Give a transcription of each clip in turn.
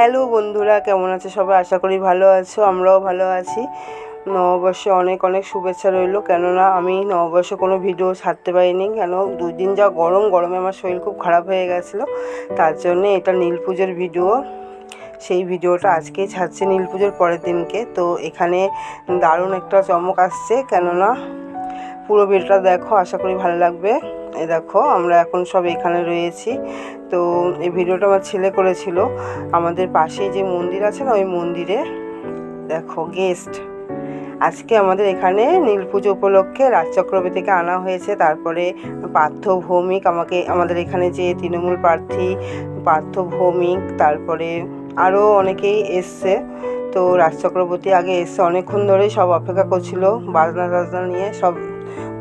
Hello বন্ধুরা, কেমন আছে সবাই? আশা করি ভালো আছো, আমরাও ভালো আছি। নববর্ষে অনেক অনেক শুভেচ্ছা রইল, কেননা আমি নববর্ষে কোনো ভিডিও ছাড়তে পারিনি। কেন? দুদিন যা গরম, গরমে আমার শরীর খুব খারাপ হয়ে গেছিল। তার জন্যে এটা নীল পুজোর ভিডিও সেই ভিডিওটা আজকেই ছাড়ছে নীল পুজোর পরের দিনকে। তো এখানে দারুণ একটা চমক আসছে, কেননা পুরো ভিডিওটা দেখো, আশা করি ভালো লাগবে। এই দেখো, আমরা এখন সব এখানে রয়েছি। তো এই ভিডিওটা আমার ছেলে করেছিল। আমাদের পাশে যে মন্দির আছে না, ওই মন্দিরে দেখো গেস্ট আজকে আমাদের এখানে নীল পুজো উপলক্ষে রাজ চক্রবর্তীকে আনা হয়েছে। তারপরে পার্থ ভৌমিক আমাকে, আমাদের এখানে যে তৃণমূল প্রার্থী পার্থ ভৌমিক তারপরে আরও অনেকেই এসছে। তো রাজ চক্রবর্তী আগে এসছে, অনেকক্ষণ ধরেই সব অপেক্ষা করছিল, বাজনা টাজনা নিয়ে সব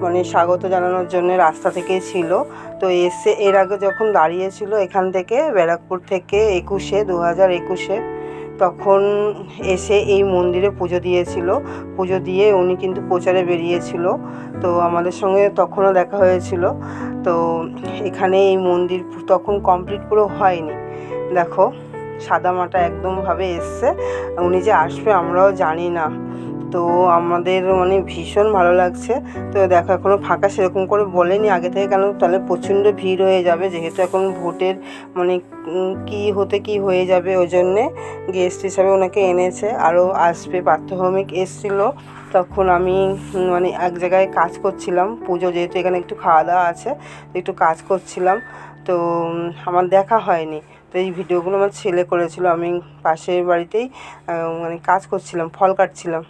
মানে স্বাগত জানানোর জন্য রাস্তা থেকেই ছিল। তো এসে এর আগে যখন দাঁড়িয়েছিল এখান থেকে ব্যারাকপুর থেকে একুশে দু হাজার একুশে, তখন এসে এই মন্দিরে পুজো দিয়েছিল। পুজো দিয়ে উনি কিন্তু প্রচারে বেরিয়েছিল। তো আমাদের সঙ্গে তখনও দেখা হয়েছিল। তো এখানে এই মন্দির তখন কমপ্লিট পুরো হয়নি। দেখো, সাদামাটা একদমভাবে এসছে। উনি যে আসবে আমরাও জানি না। তো আমাদের মানে ভীষণ ভালো লাগছে। তো দেখো এখনও ফাঁকা সেরকম করে বলেনি। আগে থেকে কেন তাহলে প্রচণ্ড ভিড় হয়ে যাবে, যেহেতু এখন ভোটের মানে কি হতে কি হয়ে যাবে ওই জন্যে গেস্ট হিসাবে ওনাকে এনেছে। আরও আসবে পার্থভৌমিক এসেছিল। তখন আমি মানে এক জায়গায় কাজ করছিলাম, পুজো যেহেতু এখানে একটু খাওয়া দাওয়া আছে একটু কাজ করছিলাম। তো আমার দেখা হয়নি। তো এই ভিডিওগুলো আমার ছেলে করেছিল, আমি পাশের বাড়িতেই মানে কাজ করছিলাম, ফল কাটছিলাম।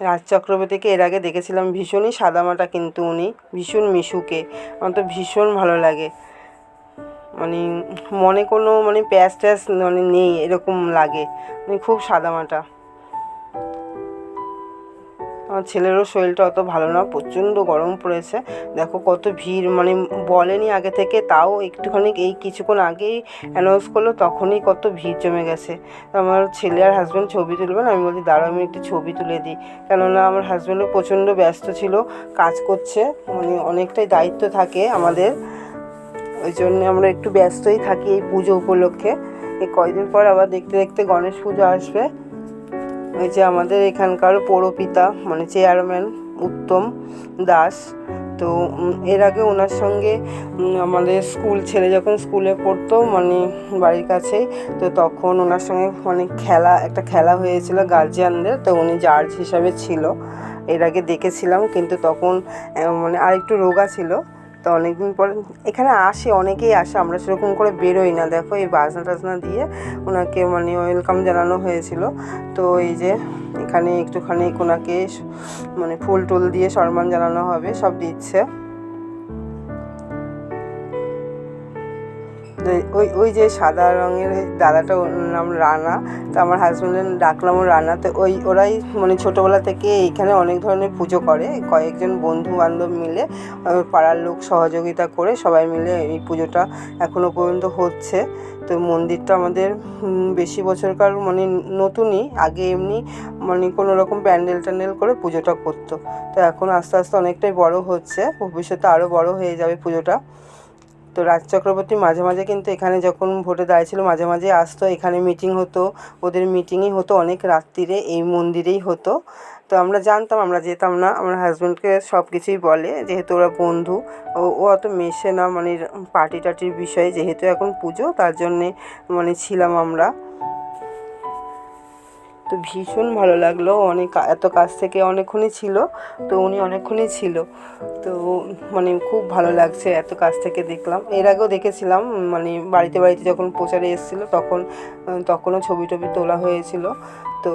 রাজ চক্রবর্তীকে এর আগে দেখেছিলাম ভীষণই সাদামাটা কিন্তু উনি, ভীষণ মিশুকে, আমার তো ভীষণ ভালো লাগে। মানে মনে কোনো মানে প্যাচ ট্যাচ মানে নেই, এরকম লাগে। মানে খুব সাদামাটা। আমার ছেলেরও শরীরটা অত ভালো না, প্রচণ্ড গরম পড়েছে। দেখো কত ভিড় মানে বলেনি আগে থেকে, তাও একটুখানি এই কিছুক্ষণ আগেই অ্যানাউন্স করল, তখনই কত ভিড় জমে গেছে। আমার ছেলে আর হাজব্যান্ড ছবি তুলবেন আমি বলছি, দাঁড়াও, আমি একটু ছবি তুলে দিই। কেননা আমার হাজব্যান্ডও প্রচণ্ড ব্যস্ত ছিল, কাজ করছে মানে অনেকটাই দায়িত্ব থাকে আমাদের। ওই জন্য আমরা একটু ব্যস্তই থাকি এই পুজো উপলক্ষে। এই কয়দিন পর আবার দেখতে দেখতে গণেশ পুজো আসবে। ওই যে আমাদের এখানকার পৌরপিতা মানে চেয়ারম্যান উত্তম দাস, তো এর আগে ওনার সঙ্গে আমাদের স্কুল, ছেলে যখন স্কুলে পড়তো মানে বাড়ির কাছেই তো তখন ওনার সঙ্গে মানে খেলা, একটা খেলা হয়েছিল গার্জিয়ানদের তো উনি জার্জ হিসাবে ছিল। এর আগে দেখেছিলাম, কিন্তু তখন মানে আরেকটু রোগা ছিল। তো অনেকদিন পরে এখানে আসে, অনেকেই আসে, আমরা সেরকম করে বেরোই না। দেখো এই বাজনা টাজনা দিয়ে ওনাকে মানে ওয়েলকাম জানানো হয়েছিল। তো এই যে এখানে একটুখানি ওনাকে মানে ফুল টুল দিয়ে সম্মান জানানো হবে, সব দিচ্ছে। ওই ওই যে সাদা রঙের দাদাটা ওর নাম রানা, তো আমার হাজব্যান্ডের ডাকলামও রানা তো ওই, ওরাই মানে ছোটোবেলা থেকে এইখানে অনেক ধরনের পুজো করে, কয়েকজন বন্ধু বান্ধব মিলে পাড়ার লোক সহযোগিতা করে সবাই মিলে এই পুজোটা এখনও পর্যন্ত হচ্ছে। তো মন্দিরটা আমাদের বেশি বছরকার মানে নতুনই, আগে এমনি মানে কোনো রকম প্যান্ডেল ট্যান্ডেল করে পুজোটা করতো। তো এখন আস্তে আস্তে অনেকটাই বড় হচ্ছে, ভবিষ্যতে আরও বড় হয়ে যাবে পুজোটা। তো রাজ চক্রবর্তী মাঝে মাঝে কিন্তু এখানে যখন ভোটে দাঁড়িয়েছিল, মাঝে মাঝে আসতো। এখানে মিটিং হতো, ওদের মিটিংই হতো, অনেক রাত্রিরে এই মন্দিরেই হতো। তো আমরা জানতাম, আমরা যেতাম না, আমার হাজব্যান্ডকে সব কিছুই বলে, যেহেতু ওরা বন্ধু, ও ও অত মেশে না মানে পার্টি টার্টির বিষয়ে, যেহেতু এখন পুজো, তার জন্যে মানে ছিলাম আমরা। তো ভীষণ ভালো লাগল। অনেক এত কাছ থেকে অনেকক্ষণই ছিল, তো উনি অনেকক্ষণই ছিল। তো মানে খুব ভালো লাগছে এত কাছ থেকে দেখলাম। এর আগেও দেখেছিলাম মানে বাড়িতে বাড়িতে যখন প্রচারে এসেছিল তখন তখনও ছবি টবি তোলা হয়েছিল। তো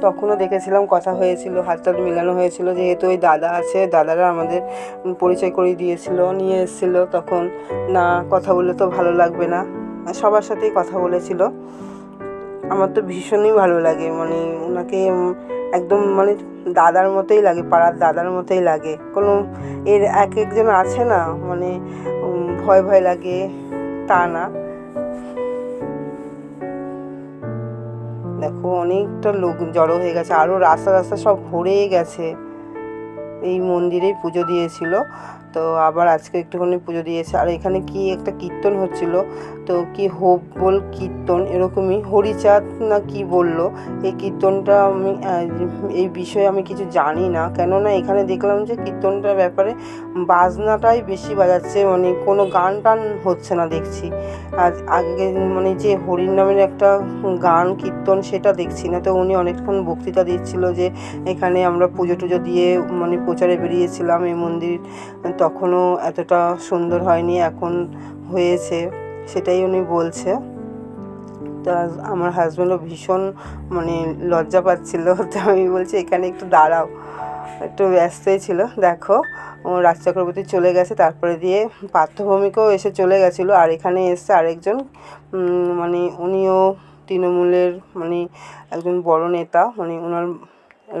তখনও দেখেছিলাম কথা হয়েছিল, হাত টাত মেলানো হয়েছিল। যেহেতু ওই দাদা আছে, দাদারা আমাদের পরিচয় করিয়ে দিয়েছিল, নিয়ে এসেছিল। তখন না, কথা বললে তো ভালো লাগবে না। সবার সাথেই কথা বলেছিল। আমার তো ভীষণই ভালো লাগে মানে ওনাকে একদম মানে দাদার মতোই লাগে, পাড়ার দাদার মতোই লাগে। কোনো এর এক একজন আছে না মানে ভয় ভয় লাগে, তা না। দেখো, অনেকটা লোক জড়ো হয়ে গেছে আরও রাস্তা রাস্তা সব ভরে গেছে। এই মন্দিরেই পুজো দিয়েছিল। তো আবার আজকে একটুখানি পুজো দিয়েছে। আর এখানে কি একটা কীর্তন হচ্ছিল? তো কি হোপ বল কীর্তন? এরকমই হরিচাঁদ না কি বলল? এই কীর্তনটা আমি এই বিষয়ে আমি কিছু জানি না। কেননা এখানে দেখলাম যে কীর্তনটার ব্যাপারে বাজনাটাই বেশি বাজাচ্ছে। মানে কোনো গান টান হচ্ছে না দেখছি। আর আগে মানে যে হরির নামের একটা গান, কীর্তন সেটা দেখছি না। তো উনি অনেকক্ষণ বক্তৃতা দিচ্ছিল যে এখানে আমরা পুজো টুজো দিয়ে মানে প্রচারে বেরিয়েছিলাম। এই মন্দির তখনও এতটা সুন্দর হয়নি, এখন হয়েছে, সেটাই উনি বলছে। তা আমার হাজব্যান্ডও ভীষণ মানে লজ্জা পাচ্ছিল, তো আমি বলছি, এখানে একটু দাঁড়াও। একটু ব্যস্তই ছিল, দেখো রাজ চক্রবর্তী চলে গেছে, তারপরে দিয়ে পার্থভূমিকেও এসে চলে গেছিল, আর এখানে এসছে আরেকজন মানে উনিও তৃণমূলের মানে একজন বড় নেতা মানে ওনার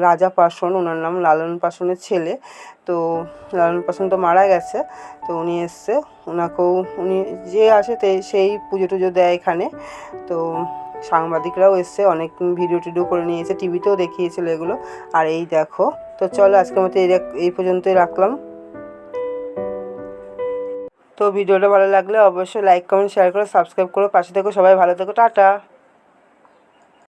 রাজা পাসন ওনার নাম লালন পাসনের ছেলে। তো লালন পাসন তো মারা গেছে, তো উনি এসছে। ওনাকেও উনি যে আসে সেই পুজো টুজো দেয় এখানে। তো সাংবাদিকরাও এসছে, অনেক ভিডিও টিডিও করে নিয়েছে, টিভিতেও দেখিয়েছিল এগুলো। আর এই দেখো, তো চলো আজকের মতো এই পর্যন্তই রাখলাম। তো ভিডিওটা ভালো লাগলে অবশ্যই লাইক কমেন্ট শেয়ার করো সাবস্ক্রাইব করো পাশে থেকো। সবাই ভালো থেকো, টাটা।